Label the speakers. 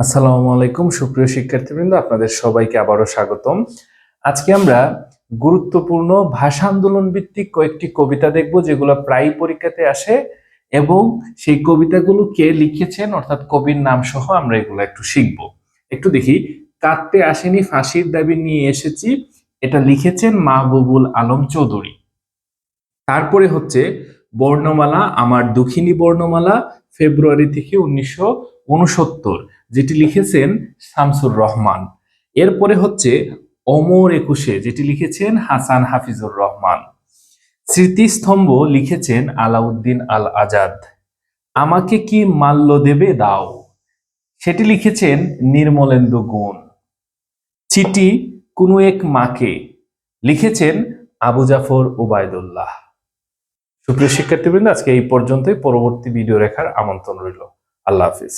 Speaker 1: আসসালামু আলাইকুম, সুপ্রিয় শিক্ষার্থীবৃন্দ, আপনাদের সবাইকে আবারও স্বাগতম। আজকে আমরা গুরুত্বপূর্ণ ভাষা আন্দোলন ভিত্তিক কয়েকটি কবিতা দেখব, যেগুলো প্রায় পরীক্ষাতে আসে, এবং সেই কবিতাগুলো কে লিখেছেন, অর্থাৎ কবির নাম সহ আমরা এগুলো একটু শিখব। একটু দেখি, কাঁদতে আসেনি ফাঁসির দাবি নিয়ে এসেছি, এটা লিখেছেন মাহবুবুল আলম চৌধুরী। তারপরে হচ্ছে, বর্ণমালা, আমার দুঃখিনী বর্ণমালা, ফেব্রুয়ারি থেকে উনিশশো উনসত্তর। যেটি লিখেছেন শামসুর রহমান। এরপরে হচ্ছে অমর একুশে, যেটি লিখেছেন হাসান হাফিজুর রহমান। স্মৃতিস্তম্ভ লিখেছেন আলাউদ্দিন আল আজাদ আমাকে কি মাল্য দেবে দাও? সেটি লিখেছেন নির্মলেন্দু গুণ। চিঠি কোনো এক মাকে লিখেছেন আবু জাফর ওবায়দুল্লাহ। সুপ্রিয় শিক্ষার্থীবৃন্দ, আজকে এই পর্যন্তই। পরবর্তী ভিডিও রেখার আমন্ত্রণ রইল। আল্লাহ হাফিজ।